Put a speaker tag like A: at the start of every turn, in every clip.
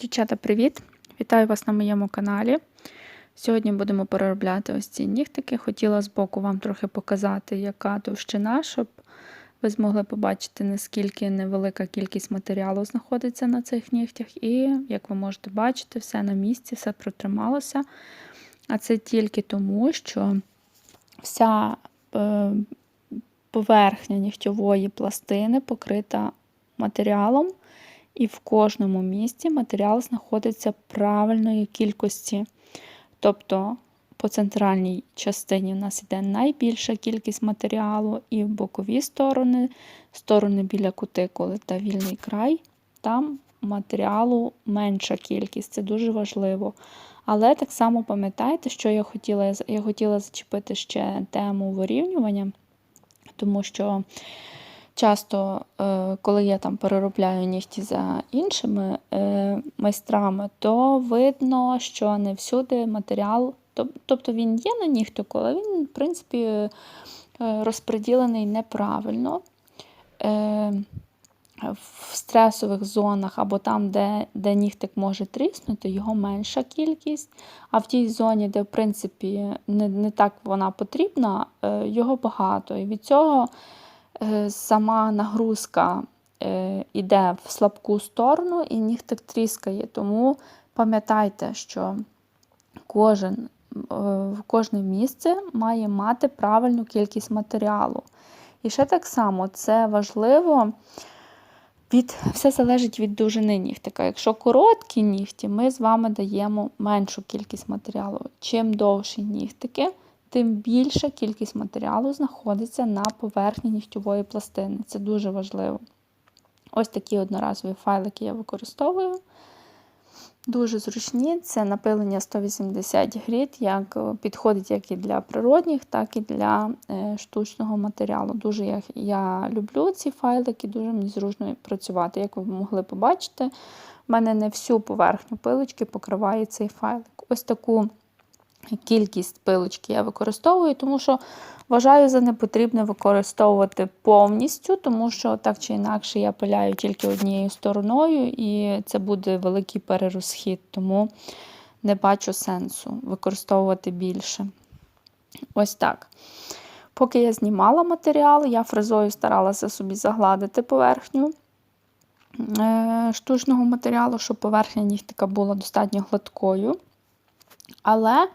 A: Дівчата, привіт! Вітаю вас на моєму каналі. Сьогодні будемо переробляти ось ці нігтики. Хотіла збоку вам трохи показати, яка товщина, щоб ви змогли побачити, наскільки невелика кількість матеріалу знаходиться на цих нігтях. І, як ви можете бачити, все на місці, все протрималося. А це тільки тому, що вся е, поверхня нігтьової пластини покрита матеріалом. І в кожному місці матеріал знаходиться правильної кількості. Тобто по центральній частині у нас йде найбільша кількість матеріалу, і в бокові сторони, сторони біля кутикули та вільний край, там матеріалу менша кількість, це дуже важливо. Але так само пам'ятайте, що я хотіла я хотіла зачепити ще тему вирівнювання, тому що. Часто, е, коли я там переробляю нігті за іншими е, майстрами, то видно, що не всюди матеріал, тобто він є на нігтику, але він, в принципі, е, розподілений неправильно. В стресових зонах або там, де де нігтик може тріснути, його менша кількість. А в тій зоні, де в принципі не не так вона потрібна, його багато. І від цього сама нагрузка йде е, в слабку сторону і нігтик тріскає. Тому пам'ятайте, що кожен, е, кожне місце має мати правильну кількість матеріалу. І ще так само це важливо. Від, Все залежить від довжини нігтика. Якщо короткі нігті, ми з вами даємо меншу кількість матеріалу. Чим довші нігтики, тим більша кількість матеріалу знаходиться на поверхні нігтєвої пластини. Це дуже важливо. Ось такі одноразові файлики я використовую. Дуже зручні, це напилення 180 гріт, як підходить як і для природних, так і для е, штучного матеріалу. Дуже я, я люблю ці файлики, дуже мені зручно працювати. Як ви могли побачити, в мене не всю поверхню пилочки покриває цей файлик. Ось таку кількість пилочки я використовую, тому що вважаю за непотрібне використовувати повністю, тому що так чи інакше я пиляю тільки однією стороною, і це буде великий перерозхід, тому не бачу сенсу використовувати більше. Ось так. Поки я знімала матеріал, я фрезою старалася собі загладити поверхню е, штучного матеріалу, щоб поверхня нігтика була достатньо гладкою. Але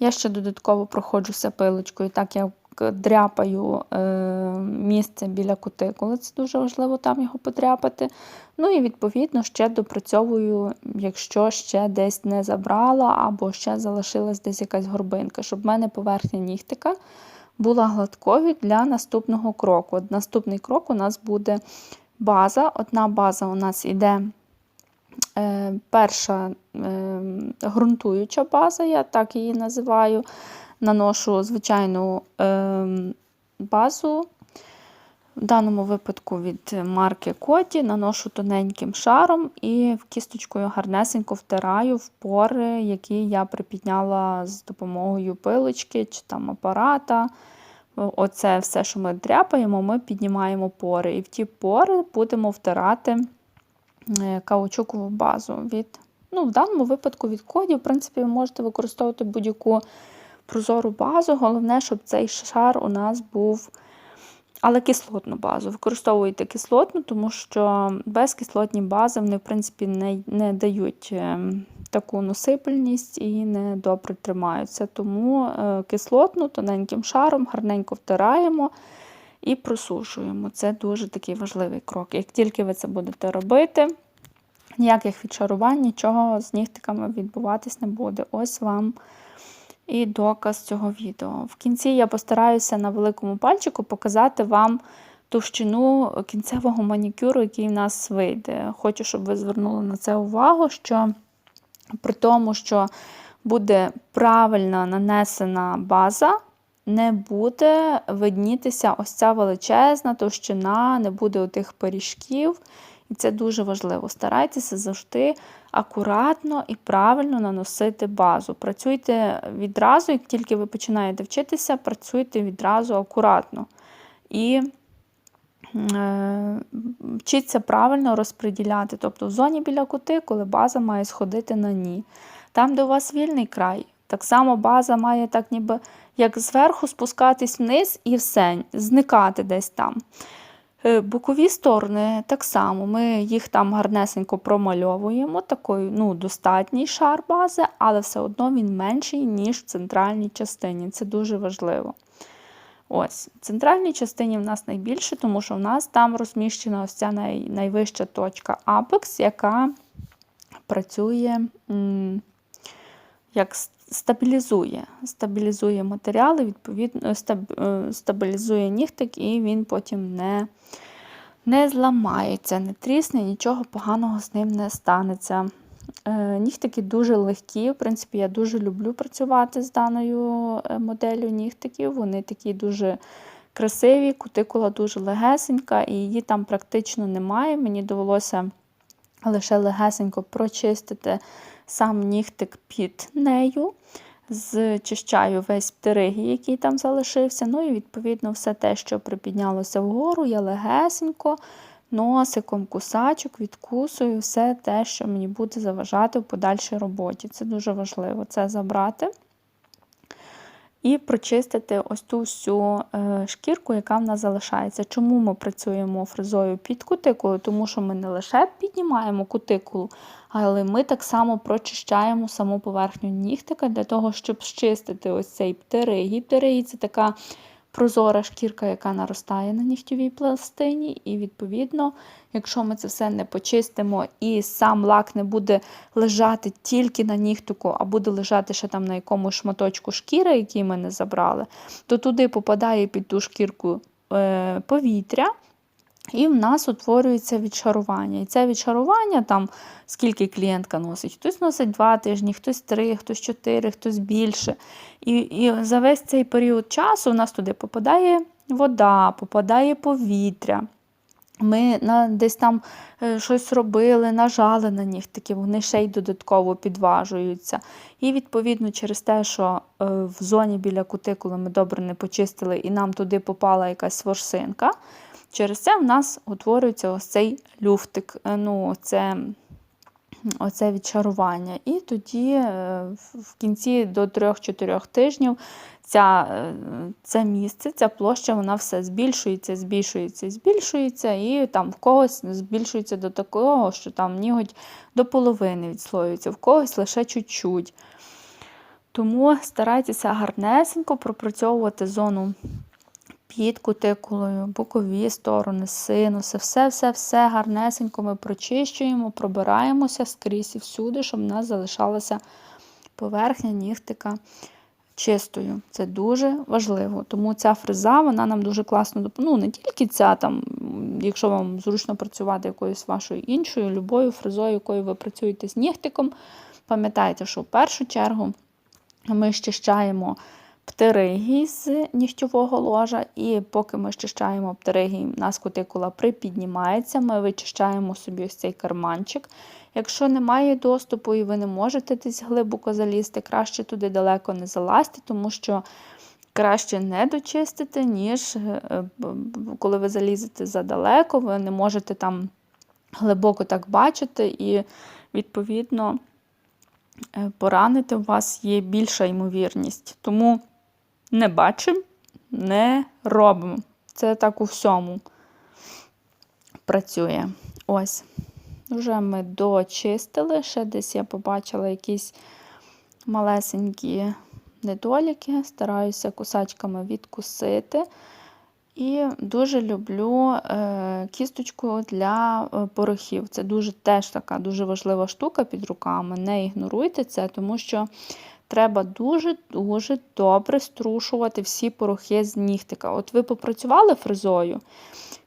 A: я ще додатково проходжуся пилочкою, так як дряпаю е, місце біля кутикули, це дуже важливо там його подряпати. Ну і, відповідно, ще допрацьовую, якщо ще десь не забрала, або ще залишилась десь якась горбинка, щоб в мене поверхня нігтика була гладкою для наступного кроку. Наступний крок у нас буде база. Одна база у нас іде перша е, ґрунтуюча база, я так її називаю. Наношу звичайну е, базу. В даному випадку від марки Коті наношу тоненьким шаром і кісточкою гарнесенько втираю в пори, які я припідняла з допомогою пилочки чи там апарата. Оце все, що ми дряпаємо, ми піднімаємо пори. І в ті пори будемо втирати Е, каучукову базу. від, ну, В даному випадку від кодів, в принципі, ви можете використовувати будь-яку прозору базу. Головне, щоб цей шар у нас був. Але кислотну базу. Використовуйте кислотну, тому що безкислотні бази вони, в принципі, не не дають е, таку носипельність і не добре тримаються. Тому е, кислотну тоненьким шаром гарненько втираємо і просушуємо. Це дуже такий важливий крок. Як тільки ви це будете робити, ніяких відшарувань, нічого з нігтиками відбуватись не буде. Ось вам і доказ цього відео. В кінці я постараюся на великому пальчику показати вам товщину кінцевого манікюру, який в нас вийде. Хочу, щоб ви звернули на це увагу, що при тому, що буде правильно нанесена база, не буде виднітися ось ця величезна товщина, не буде отих пиріжків. І це дуже важливо. Старайтеся завжди акуратно і правильно наносити базу. Працюйте відразу, як тільки ви починаєте вчитися, працюйте відразу акуратно. І е, правильно розподіляти. Тобто в зоні біля кутикули база має сходити на ні. Там, де у вас вільний край, так само база має так ніби як зверху спускатись вниз і все, зникати десь там. Е, Бокові сторони так само. Ми їх там гарнесенько промальовуємо, такий ну, достатній шар бази, але все одно він менший, ніж в центральній частині. Це дуже важливо. Ось, В центральній частині в нас найбільше, тому що в нас там розміщена ось ця най, найвища точка Apex, яка працює м, як стабілізує. Стабілізує матеріали, відповідно, стаб, е, стабілізує нігтик, і він потім не, не зламається, не трісне, нічого поганого з ним не станеться. Е, Нігтики дуже легкі. В принципі, я дуже люблю працювати з даною е, моделлю нігтиків. Вони такі дуже красиві, кутикула дуже легесенька, і її там практично немає. Мені довелося лише легесенько прочистити сам нігтик під нею. Зчищаю весь птеригій, який там залишився. Ну і відповідно все те, що припіднялося вгору, я легесенько носиком кусачок відкусую все те, що мені буде заважати в подальшій роботі. Це дуже важливо це забрати. І прочистити ось ту всю е, шкірку, яка в нас залишається. Чому ми працюємо фрезою під кутикулою? Тому що ми не лише піднімаємо кутикулу, але ми так само прочищаємо саму поверхню нігтика для того, щоб зчистити ось цей птеригій. Птеригій – це така прозора шкірка, яка наростає на нігтєвій пластині. І, відповідно, якщо ми це все не почистимо і сам лак не буде лежати тільки на нігтику, а буде лежати ще там на якомусь шматочку шкіри, який ми не забрали, то туди попадає під ту шкірку е, повітря. І в нас утворюється відшарування. І це відшарування, там скільки клієнтка носить, хтось носить два тижні, хтось три, хтось чотири, хтось більше. І, і за весь цей період часу у нас туди попадає вода, попадає повітря. Ми на, десь там е, щось робили, нажали на них, такі вони ще й додатково підважуються. І відповідно через те, що е, в зоні біля кутикули ми добре не почистили, і нам туди попала якась ворсинка, через це в нас утворюється ось цей люфтик. е, ну, це, оце відчарування. І тоді е, в- кінці до 3-4 тижнів ця, е, це місце, ця площа, вона все збільшується, збільшується, збільшується, і там в когось збільшується до такого, що там ніготь до половини відслоюється, в когось лише чуть-чуть. Тому старайтеся гарнесенько пропрацьовувати зону під кутикулою, бокові сторони, синуси, все-все-все гарнесенько ми прочищуємо, пробираємося скрізь і всюди, щоб в нас залишалася поверхня нігтика чистою. Це дуже важливо. Тому ця фреза вона нам дуже класно допомагає. Ну, не тільки ця, там, якщо вам зручно працювати якоюсь вашою іншою, любою фрезою, якою ви працюєте з нігтиком, пам'ятайте, що в першу чергу ми щищаємо птеригій з нігтєвого ложа, і поки ми щищаємо птеригій, у нас кутикула припіднімається, ми вичищаємо собі ось цей карманчик. Якщо немає доступу і ви не можете десь глибоко залізти, краще туди далеко не залазьте, тому що краще не дочистити, ніж е, б- коли ви залізете задалеко, ви не можете там глибоко так бачити, і відповідно е, поранити у вас є більша ймовірність. Тому не бачимо, не робимо. Це так у всьому працює. Ось. Вже ми дочистили. Ще десь я побачила якісь малесенькі недоліки. Стараюся кусачками відкусити. І дуже люблю е, кісточку для е, порохів. Це дуже теж така дуже важлива штука під руками. Не ігноруйте це, тому що треба дуже-дуже добре струшувати всі порохи з нігтика. От ви попрацювали фрезою,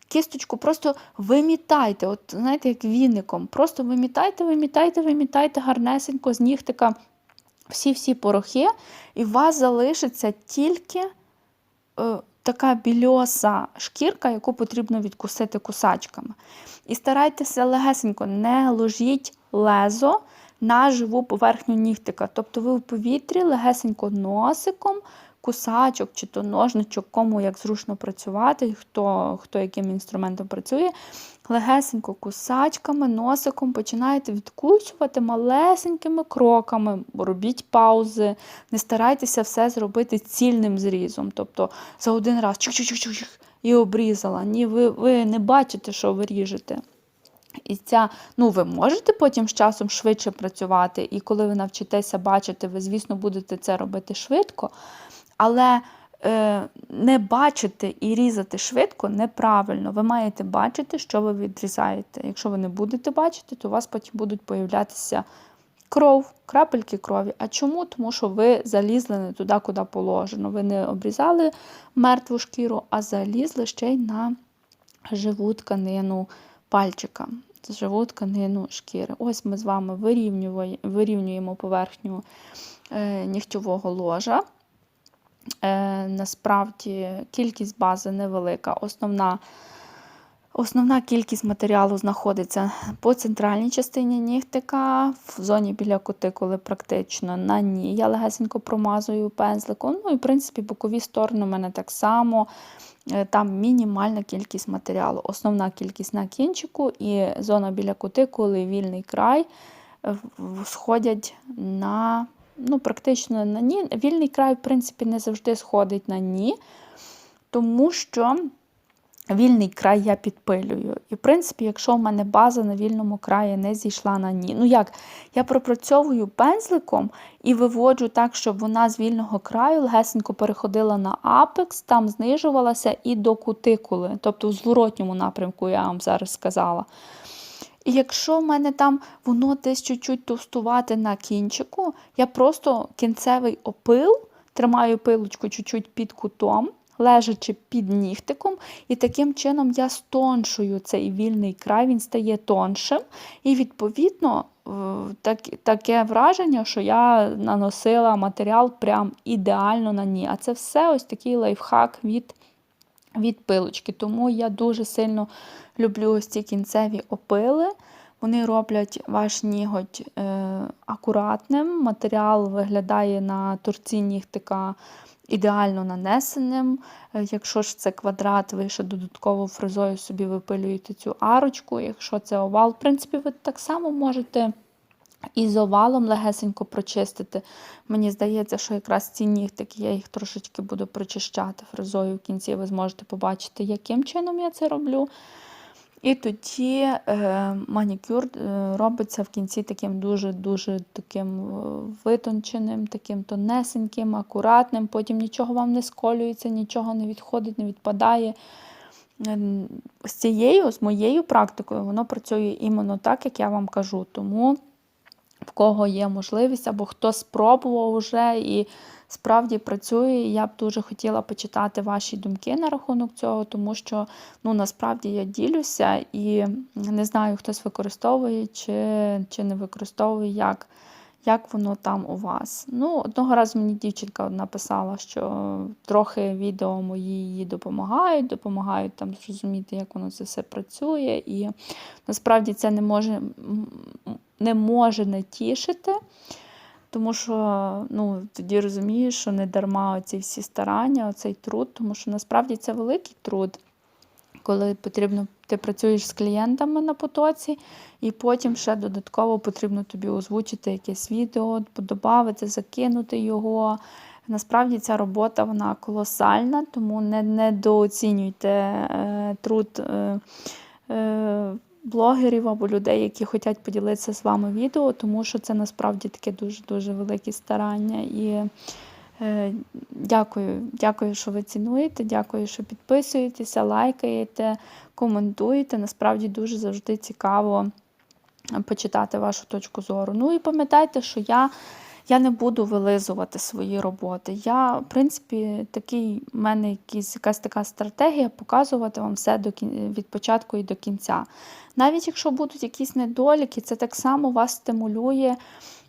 A: кісточку просто вимітайте, от знаєте, як віником. Просто вимітайте, вимітайте, вимітайте гарнесенько з нігтика всі-всі порохи, і у вас залишиться тільки е, така більоса шкірка, яку потрібно відкусити кусачками. І старайтеся легесенько, не ложіть лезо на живу поверхню нігтика. Тобто ви в повітрі легесенько носиком кусачок чи то ножничок, кому як зручно працювати, хто, хто яким інструментом працює. Легесенько кусачками, носиком починаєте відкусювати малесенькими кроками, робіть паузи, не старайтеся все зробити цільним зрізом. Тобто за один раз чик-чик-чик-чик і обрізала. Ні, ви, ви не бачите, що ви ріжете. І ця, ну, ви можете потім з часом швидше працювати, і коли ви навчитеся бачити, ви, звісно, будете це робити швидко, але е, не бачити і різати швидко неправильно. Ви маєте бачити, що ви відрізаєте. Якщо ви не будете бачити, то у вас потім будуть появлятися кров, крапельки крові. А чому? Тому що ви залізли не туди, куди положено. Ви не обрізали мертву шкіру, а залізли ще й на живу тканину пальчика, живу тканину шкіри. Ось ми з вами вирівнює- вирівнюємо поверхню е, нігтєвого ложа. Е, насправді кількість бази невелика. Основна, основна кількість матеріалу знаходиться по центральній частині нігтика, в зоні біля кутикули практично на ній. Я легесенько промазую пензликом. Ну і, в принципі, бокові сторони у мене так само. Е, Там мінімальна кількість матеріалу. Основна кількість на кінчику і зона біля кутикули, вільний край е, сходять на ну, практично на ні. Вільний край, в принципі, не завжди сходить на ні, тому що вільний край я підпилюю. І, в принципі, якщо в мене база на вільному краї не зійшла на ні. Ну як, я пропрацьовую пензликом і виводжу так, щоб вона з вільного краю легесенько переходила на апекс, там знижувалася і до кутикули, тобто в зворотньому напрямку, я вам зараз сказала. І якщо в мене там воно десь чуть-чуть товстувати на кінчику, я просто кінцевий опил, тримаю пилочку чуть-чуть під кутом, лежачи під нігтиком, і таким чином я стоншую цей вільний край, він стає тоншим. І відповідно е, так, таке враження, що я наносила матеріал прям ідеально на ній. А це все ось такий лайфхак від від пилочки. Тому я дуже сильно люблю ось ці кінцеві опили. Вони роблять ваш ніготь е, акуратним. Матеріал виглядає на торці нігтика ідеально нанесеним. Е, Якщо ж це квадрат, ви ще додатково фрезою собі випилюєте цю арочку. Якщо це овал, в принципі, ви так само можете. І з овалом легесенько прочистити. Мені здається, що якраз ці нігтики, я їх трошечки буду прочищати фрезою в кінці, ви зможете побачити, яким чином я це роблю. І тоді е, манікюр е, робиться в кінці таким дуже-дуже таким е, витонченим, таким тонесеньким, акуратним. Потім нічого вам не сколюється, нічого не відходить, не відпадає. Ем, З цією, з моєю практикою, воно працює іменно так, як я вам кажу. Тому в кого є можливість, або хто спробував вже і справді працює. І Я б дуже хотіла почитати ваші думки на рахунок цього, тому що ну, насправді я ділюся і не знаю, хтось використовує чи, чи не використовує, як, як воно там у вас. Ну, Одного разу мені дівчинка одна писала, що трохи відео мої їй допомагають, допомагають там зрозуміти, як воно це все працює. І насправді це не може. не може не тішити, тому що ну, тоді розумієш, що не дарма оці всі старання, оцей труд, тому що насправді це великий труд, коли потрібно, ти працюєш з клієнтами на потоці, і потім ще додатково потрібно тобі озвучити якесь відео, додати, закинути його. Насправді ця робота вона колосальна, тому не недооцінюйте е, труд. Е, е, блогерів або людей, які хочуть поділитися з вами відео, тому що це насправді таке дуже-дуже велике старання. І е, дякую, дякую, що ви цінуєте, дякую, що підписуєтеся, лайкаєте, коментуєте. Насправді дуже завжди цікаво почитати вашу точку зору. Ну і пам'ятайте, що я. Я не буду вилизувати свої роботи. Я, в принципі, такий в мене якісь, якась така стратегія показувати вам все до від початку і до кінця. Навіть якщо будуть якісь недоліки, це так само вас стимулює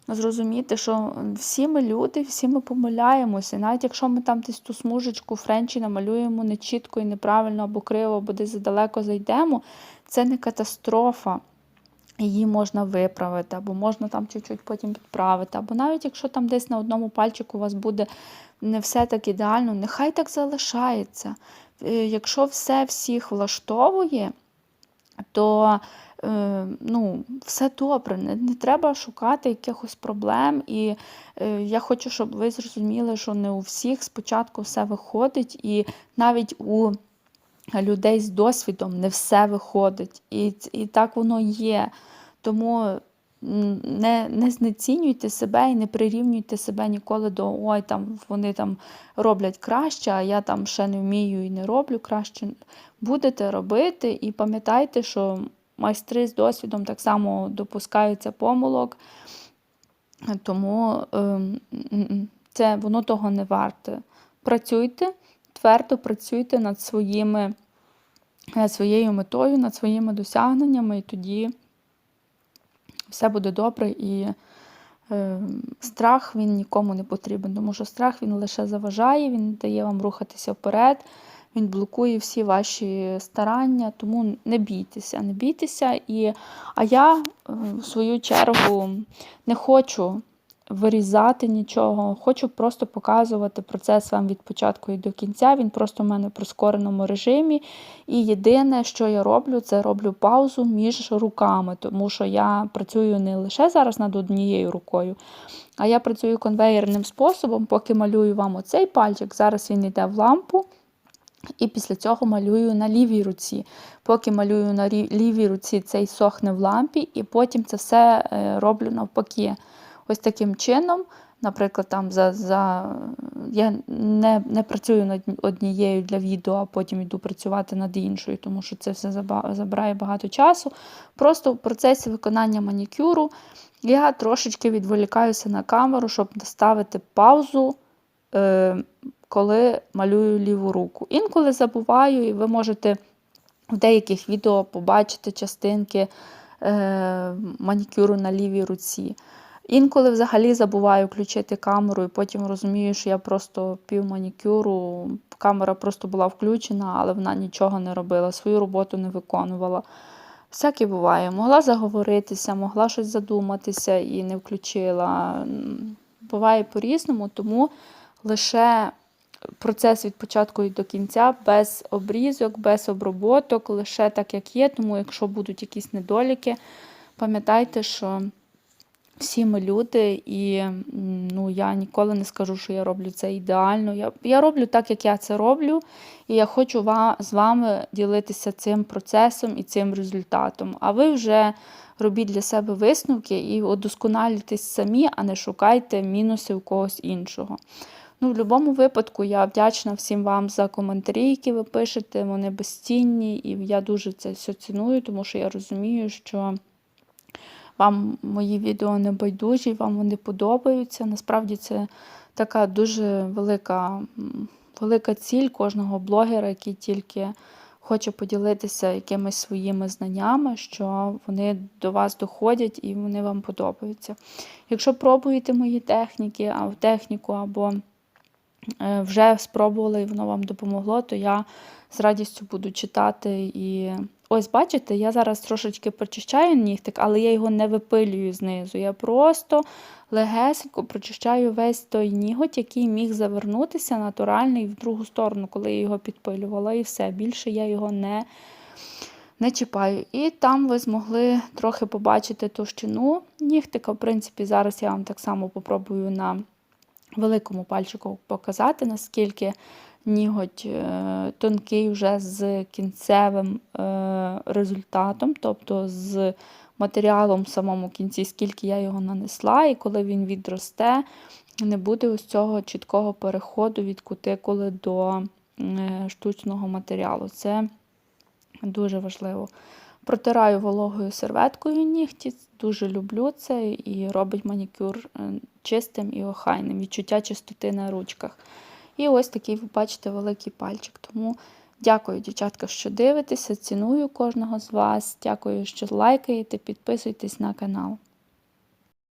A: зрозуміти, що всі ми люди, всі ми помиляємося. Навіть якщо ми там десь ту смужечку френчі намалюємо нечітко і неправильно або криво, або десь задалеко зайдемо, це не катастрофа. її можна виправити, або можна там чуть-чуть потім підправити. Або навіть якщо там десь на одному пальчику у вас буде не все так ідеально, нехай так залишається. Е, Якщо все всіх влаштовує, то е, ну, все добре, не, не треба шукати якихось проблем. І е, я хочу, щоб ви зрозуміли, що не у всіх спочатку все виходить, і навіть у людей з досвідом не все виходить. І, і так воно є. Тому не, не знецінюйте себе і не прирівнюйте себе ніколи до ой, там вони там роблять краще, а я там ще не вмію і не роблю краще. Будете робити і пам'ятайте, що майстри з досвідом так само допускаються помилок, тому ем, це воно того не варте. Працюйте, твердо працюйте над своїми, своєю метою, над своїми досягненнями, і тоді все буде добре. І е, страх він нікому не потрібен, тому що страх він лише заважає, він дає вам рухатися вперед, він блокує всі ваші старання, тому не бійтеся, не бійтеся. І, а я, е, в свою чергу, не хочу вирізати нічого, хочу просто показувати процес вам від початку і до кінця. Він просто в мене в прискореному режимі. І єдине, що я роблю, це роблю паузу між руками, тому що я працюю не лише зараз над однією рукою, а я працюю конвейерним способом, поки малюю вам оцей пальчик. Зараз він йде в лампу. І після цього малюю на лівій руці. Поки малюю на лівій руці, цей сохне в лампі, і потім це все е, роблю навпаки. Ось таким чином, наприклад, там за, за... я не, не працюю над однією для відео, а потім йду працювати над іншою, тому що це все забирає багато часу. Просто в процесі виконання манікюру я трошечки відволікаюся на камеру, щоб ставити паузу. Е, коли малюю ліву руку. Інколи забуваю, і ви можете в деяких відео побачити частинки е, манікюру на лівій руці. Інколи взагалі забуваю включити камеру, і потім розумію, що я просто пів манікюру, камера просто була включена, але вона нічого не робила, свою роботу не виконувала. Всяке буває. Могла заговоритися, могла щось задуматися і не включила. Буває по-різному, тому лише процес від початку і до кінця, без обрізок, без оброботок, лише так, як є. Тому, якщо будуть якісь недоліки, пам'ятайте, що всі ми люди, і ну, я ніколи не скажу, що я роблю це ідеально. Я, я роблю так, як я це роблю, і я хочу ва- з вами ділитися цим процесом і цим результатом. А ви вже робіть для себе висновки і удосконалюйтесь самі, а не шукайте мінуси у когось іншого. Ну, в будь-якому випадку я вдячна всім вам за коментарі, які ви пишете. Вони безцінні, і я дуже це все ціную, тому що я розумію, що вам мої відео не байдужі, вам вони подобаються. Насправді це така дуже велика, велика ціль кожного блогера, який тільки хоче поділитися якимись своїми знаннями, що вони до вас доходять і вони вам подобаються. Якщо пробуєте мої техніки, а техніку або е, вже спробували і воно вам допомогло, то я з радістю буду читати. І ось, бачите, я зараз трошечки прочищаю нігтик, але я його не випилюю знизу. Я просто легесенько прочищаю весь той ніготь, який міг завернутися натуральний в другу сторону, коли я його підпилювала, і все. Більше я його не. Не чіпаю. І там ви змогли трохи побачити товщину нігтика. В принципі, зараз я вам так само попробую на великому пальчику показати, наскільки ніготь е, тонкий вже з кінцевим е, результатом, тобто з матеріалом в самому кінці, скільки я його нанесла, і коли він відросте, не буде ось цього чіткого переходу від кутикули до е, штучного матеріалу. Це дуже важливо. Протираю вологою серветкою нігті, дуже люблю це і робить манікюр чистим і охайним, відчуття чистоти на ручках. І ось такий, ви бачите, великий пальчик. Тому дякую, дівчатка, що дивитеся, ціную кожного з вас. Дякую, що лайкаєте, підписуйтесь на канал.